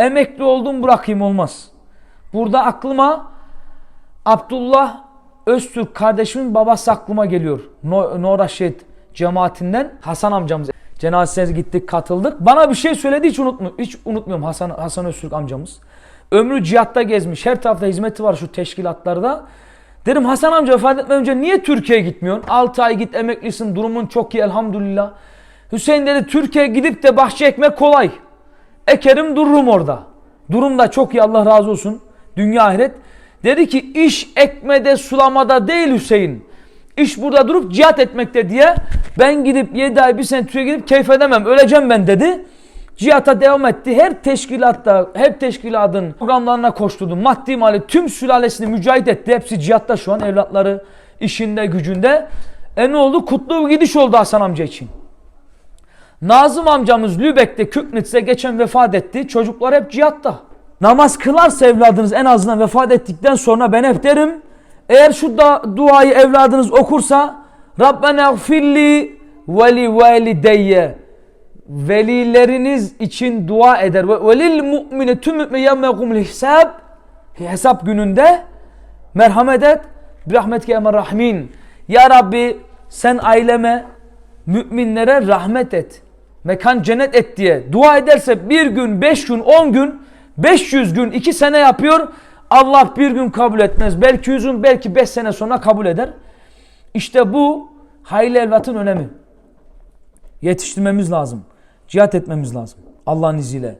emekli oldum bırakayım olmaz. Burada aklıma Abdullah Öztürk kardeşimin babası aklıma geliyor. No, cemaatinden Hasan amcamız. Cenazesine gittik katıldık. Bana bir şey söyledi hiç, unutmu hiç unutmuyorum Hasan, Hasan Öztürk amcamız. Ömrü cihatta gezmiş. Her tarafta hizmeti var şu teşkilatlarda. Dedim Hasan amca vefat etmeden önce niye Türkiye'ye gitmiyorsun? 6 ay git emeklisin durumun çok iyi elhamdülillah. Hüseyin dedi Türkiye'ye gidip de bahçe ekmek kolay. Ekerim dururum orada. Durum da çok iyi Allah razı olsun. Dünya ahiret. Dedi ki iş ekmede sulamada değil Hüseyin. İş burada durup cihat etmekte diye ben gidip 7 ay bir sene Türkiye'ye gidip keyif edemem öleceğim ben dedi. Cihata devam etti. Her teşkilatta, her teşkilatın programlarına koşturdu. Maddi mali tüm sülalesini mücahit etti. Hepsi cihatta şu an evlatları işinde gücünde. E ne oldu? Kutlu bir gidiş oldu Hasan amca için. Nazım amcamız Lübeck'te Küknitz'e geçen vefat etti. Çocuklar hep cihatta. Namaz kılarsa evladınız en azından vefat ettikten sonra ben hep derim. Eğer şu da duayı evladınız okursa Rabbena gfirli ve li valideyye velileriniz için dua eder. Ve velil mu'mine tüm mü'min yevmekumul hesab hesap gününde merhamet et. Rahmetke emer rahmin. Ya Rabbi sen aileme müminlere rahmet et. Mekan cennet et diye dua ederse bir gün, beş gün, on gün, 500 gün, iki sene yapıyor. Allah bir gün kabul etmez. Belki yüzün, belki beş sene sonra kabul eder. İşte bu hayırlı evlatın önemi. Yetiştirmemiz lazım. Cihat etmemiz lazım. Allah'ın izniyle.